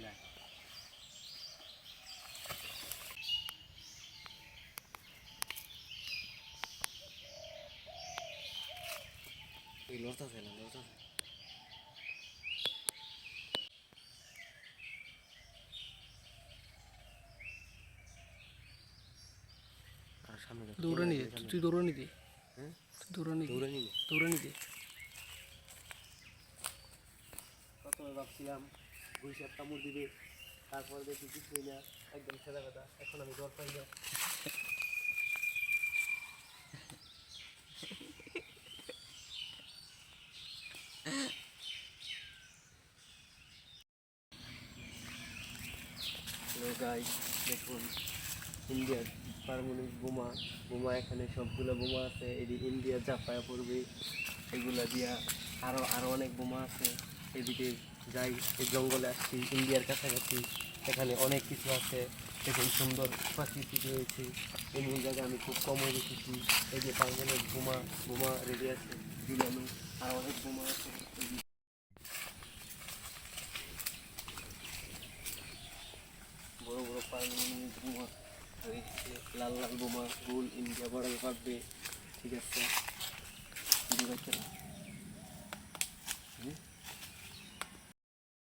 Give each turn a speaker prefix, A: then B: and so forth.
A: নাই এই লড়তে আছে না লড়তে আছে
B: দৌড়ানি দে।
A: হ্যাঁ?
B: তুই দৌড়ানি দে
A: দৌড়ানি দৌড়ানি
B: দৌড়ানি দে।
A: প্রথমে ভাবছিলাম ঘুষে একটা মুড় দিবে, তারপর দেখি কিছুই না, একদম সেরা কথা। এখন আমি ডর পাই না। গাইস দেখুন, ইন্ডিয়ার পারমাণবিক বোমা বোমা এখানে সবগুলো বোমা আছে এটি ইন্ডিয়া চাপায়া পড়বে, এগুলা দিয়া আরও আরও অনেক বোমা আছে, এদিকে যাই, এই জঙ্গলে আসছি, ইন্ডিয়ার কাছাকাছি। এখানে অনেক কিছু আছে। এখানে সুন্দর প্রাকৃতিক রয়েছে। এমন জায়গা আমি খুব কমই দেখেছি। এই যে পারমাণবিক বোমা বোমা রেডি আছে ঝুলানো আর অনেক বোমা আছে। বড় বড় পারমাণবিক বোমা লাল লাল বোমা, গোল ইন্ডিয়া বড় পারবে ঠিক আছে?